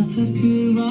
artık yuva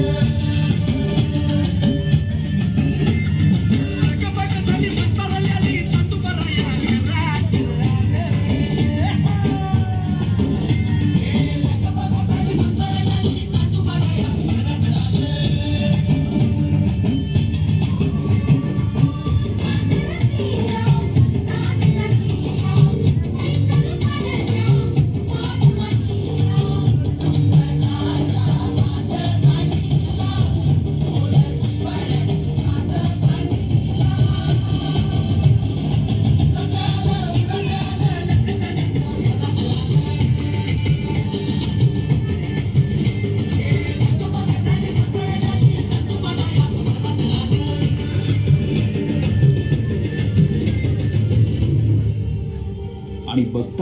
you.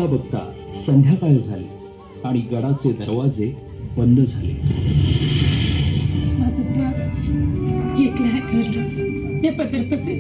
बघता बघता संध्याकाळ झाली आणि गडाचे दरवाजे बंद झाले. माझं बाळ एकलं आहे हे पत्र कसं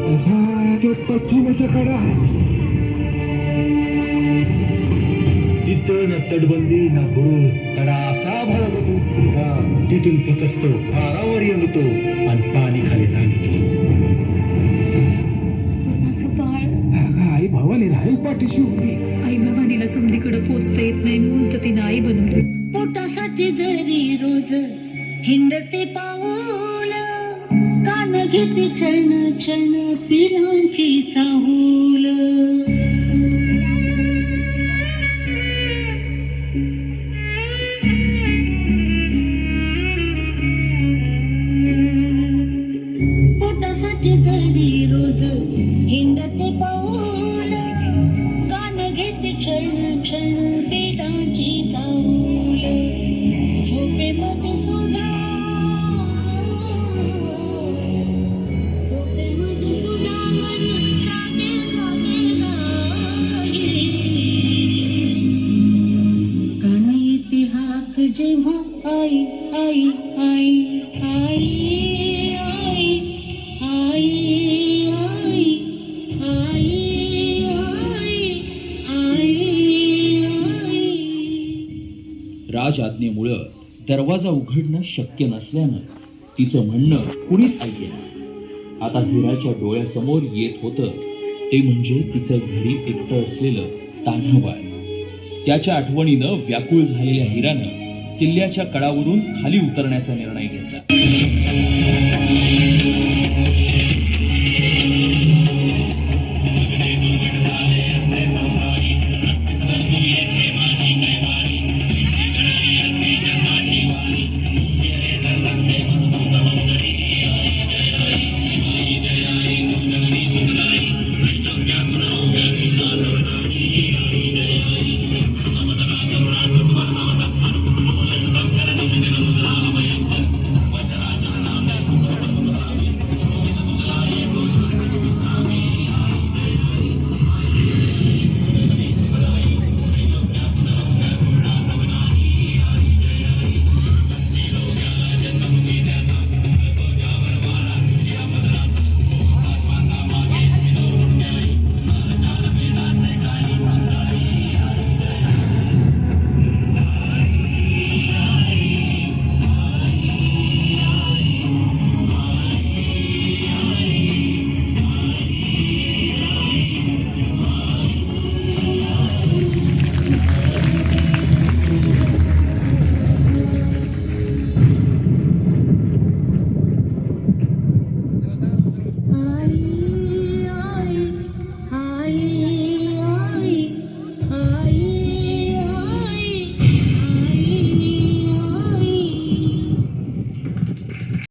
पश्चिमेचा कडा तिथं ना तटबंदी ना बुरुज कडा असा उचलला तिथून फकसतो फारावर येतो आणि पाणी खाली बाळ आई भावाने राहील पाठीशी उभी. आई भवानीला समधीकडे पोचता येत नाही म्हणून तर तिनं आई बनवली. पोटासाठी जरी रोज हिंडते कान घेते क्षण क्षण पिरांची चाहूल. जेव्हा आई आई आई आई आई आई आई आई राज आज्ञेमुळं दरवाजा उघडणं शक्य नसल्यानं तिचं म्हणणं कुणीच ऐकेना आता हिराच्या डोळ्यासमोर येत होतं ते म्हणजे तिचं घरी एकटं असलेलं तान्हाबाळ त्याच्या आठवणीनं व्याकुळ झालेल्या हिरानं किल्ल्याच्या कडावरून खाली उतरण्याचा निर्णय घेतला.